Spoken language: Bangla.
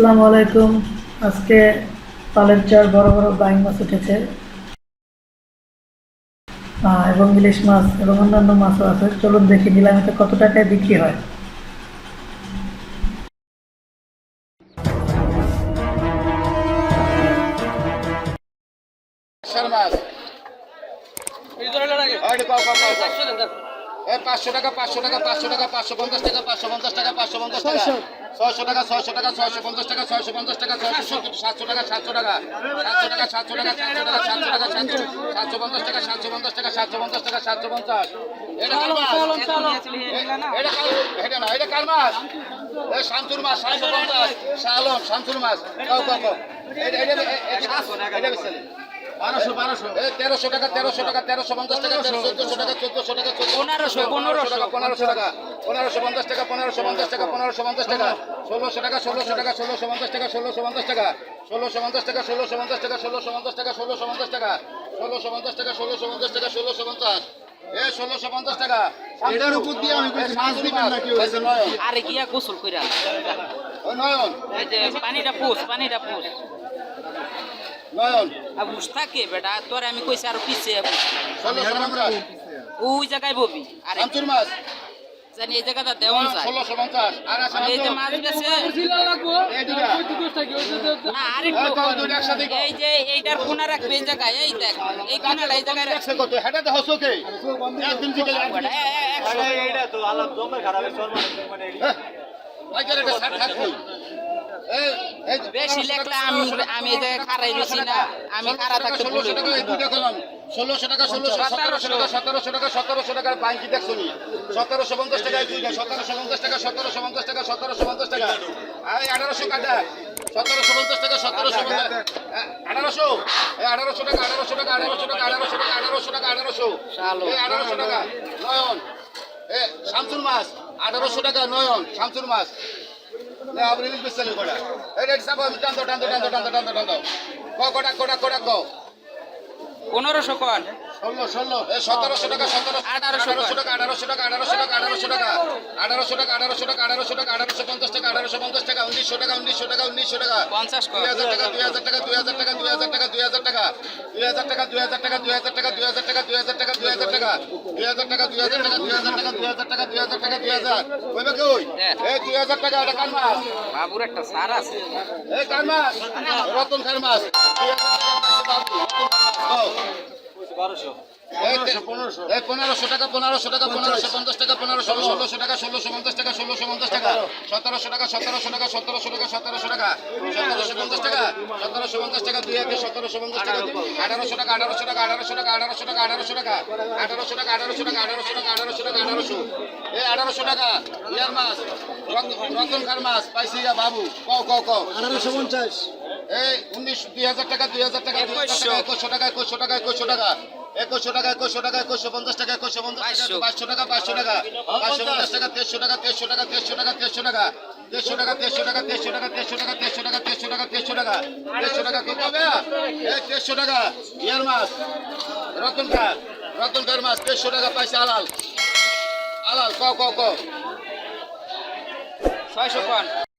আসসালামু আলাইকুম। আজকে পালের চার বড় বড় বাইং মাছ উঠেছে। এবং ইলিশ মাছ এবং অন্যান্য মাছও আছে। চলুন দেখি নিলামিতে কত টাকায় বিক্রি হয়। পাঁচশো টাকা পাঁচশো টাকা পাঁচশো টাকা পাঁচশো পঞ্চাশ টাকা পাঁচশো পঞ্চাশ টাকা পাঁচশো পঞ্চাশ টাকা। ছয়শো টাকা ছয়শো টাকা ছয়শো পঞ্চাশ টাকা ছয়শো পঞ্চাশ টাকা ছয়শো সাতশো টাকা সাতশো টাকা সাতশো টাকা সাতশো টাকা সাতশো টাকা সাতশো টাকা সাতশো সাতশো পঞ্চাশ টাকা সাতশো পঞ্চাশ টাকা সাতশো পঞ্চাশ টাকা সাতশো পঞ্চাশ এটা মাছ না এটা কার মাছ শান্তুর মাছ সাতশো পঞ্চাশ মাছ কাউ এটা এটা এটা তেরোশো টাকা তেরোশো টাকা তেরোশো পঞ্চাশ টাকা চোদ্দশো টাকা চোদ্দশো টাকা পনেরোশো পনেরোশো টাকা পনেরোশো টাকা পনেরোশো পঞ্চাশ টাকা পনেরোশো পঞ্চাশ টাকা পনেরোশো পঞ্চাশ টাকা ষোলোশো টাকা ষোলোশো টাকা ষোলোশো পঞ্চাশ টাকা ষোলোশো পঞ্চাশ টাকা ষোলোশো পঞ্চাশ টাকা ষোলোশো পঞ্চাশ টাকা ষোলোশো পঞ্চাশ টাকা ষোলোশো পঞ্চাশ টাকা ষোলোশো পঞ্চাশ টাকা ষোলোশো পঞ্চাশ টাকা ষোলোশো পঞ্চাশ এ ষোলোশো পঞ্চাশ টাকা এটার উপর দিয়ে আমি মাছ দিবেন নাকি নয়ন আরে গিয়া গোসল কইরা নয়ন পানিটা পুষ পানিটা পুষ থাকে বেটা তোরে আমি কইছি আর পিছে ওই জায়গায় ববি। আর জানি এই জায়গাটা দেওয়ান চাই এই যে মাছ গেছে এই যে এইটার কোনা রাখবে এই জায়গায় এই দেখ। এই কোনাটা এই জায়গায় হ্যাঁ, হ্যাঁ, হ্যাঁ, এইটা তো আলাপ জমে বেশি লেখলে আমি আমি জায়গায় খারাই রয়েছি না আমি খারা থাকতে ষোলোশো টাকা দুটা করলাম ষোলোশো টাকা ষোলোশো সতেরোশো টাকা সতেরোশো টাকা সতেরোশো টাকার বাঙ্কি দেখছ নি? সতেরোশো পঞ্চাশ টাকা দুইটা সতেরোশো পঞ্চাশ টাকা সতেরোশো পঞ্চাশ টাকা সতেরোশো পঞ্চাশ টাকা। আর আঠারোশো কাটা। সতেরোশো পঞ্চাশ টাকা সতেরোশো আঠারোশো? আঠারোশো টাকা আঠারোশো টাকা আঠারোশো টাকা আঠারোশো টাকা আঠারোশো টাকা আঠারোশো। আঠারোশো টাকা নয়ন। এ শামসুর মাছ আঠারোশো টাকা নয়ন শামসুর না কোটা কোটা পনেরোশো কোয়ান সতেরোশো টাকা সতেরো আঠারোশো আঠারোশো টাকা আঠারোশো টাকা আঠারোশো টাকা আঠারোশো টাকা আঠারোশো টাকা আঠারোশো টাকা আঠারোশো টাকা আঠারোশো পঞ্চাশ টাকা আঠারোশো পঞ্চাশ টাকা উনিশশো টাকা উনিশশো টাকা উনিশশো টাকা পঞ্চাশ দুই হাজার টাকা দুই হাজার টাকা দুই হাজার টাকা দুই হাজার টাকা দুই হাজার টাকা দুই হাজার টাকা দুই হাজার টাকা দুই হাজার টাকা দুই হাজার টাকা দুই হাজার টাকা দুই হাজার টাকা দুই হাজার টাকা দুই হাজার টাকা দুই হাজার টাকা দুই হাজার টাকা দুই হাজার টাকা দুই হাজার কইবে কই এই দুই হাজার টাকা এটা কার মাছ বাবুর একটা সার আছে এই কার মাছ রতন খার মাছ দুই হাজার টাকা বাবু এই পনেরোশো টাকা পনেরোশো টাকা পনেরোশো পঞ্চাশ টাকা পনেরোশো ষোলোশো টাকা ষোলোশো পঞ্চাশ টাকা ষোলোশো পঞ্চাশ টাকা সতেরোশো টাকা সতেরোশো টাকা সতেরোশো টাকা সতেরোশো টাকা সতেরোশো পঞ্চাশ টাকা সতেরোশো পঞ্চাশ টাকা দুই হাজার সতেরোশো পঞ্চাশ টাকা আঠারোশো টাকা আঠারোশো টাকা আঠারোশো টাকা আঠারোশো টাকা আঠারোশো টাকা আঠারোশো টাকা আঠারোশো টাকা আঠারোশো টাকা আঠারোশো টাকা আঠারোশো এই আঠারোশো টাকা ইয়ার মাছ রত- রতন খার মাছ পাইছি ইয়া বাবু কও কও কও আঠারোশো পঞ্চাশ এই উনিশ দুই হাজার টাকা দুই হাজার টাকা একুশশো টাকা একুশশো টাকা একুশশো টাকা একুশশো টাকা একুশশো টাকা একুশশো পঞ্চাশ টাকা একুশশো পঞ্চাশ টাকা পাঁচশো টাকা পাঁচশো টাকা পাঁচশো পঞ্চাশ টাকা দেড়শো টাকা দেড়শো টাকা দেড়শো টাকা দেড়শো টাকা দেড়শো টাকা দেড়শো টাকা দেড়শো টাকা দেড়শো টাকা দেড়শো টাকা দেড়শো টাকা দেড়শো টাকা দেড়শো টাকা কত হবে এই দেড়শো টাকা ইয়ার মাছ রতন খা রতন খার মাছ দেড়শো টাকা পাইছে আলাল আলাল ক ক ক ছয়শো কন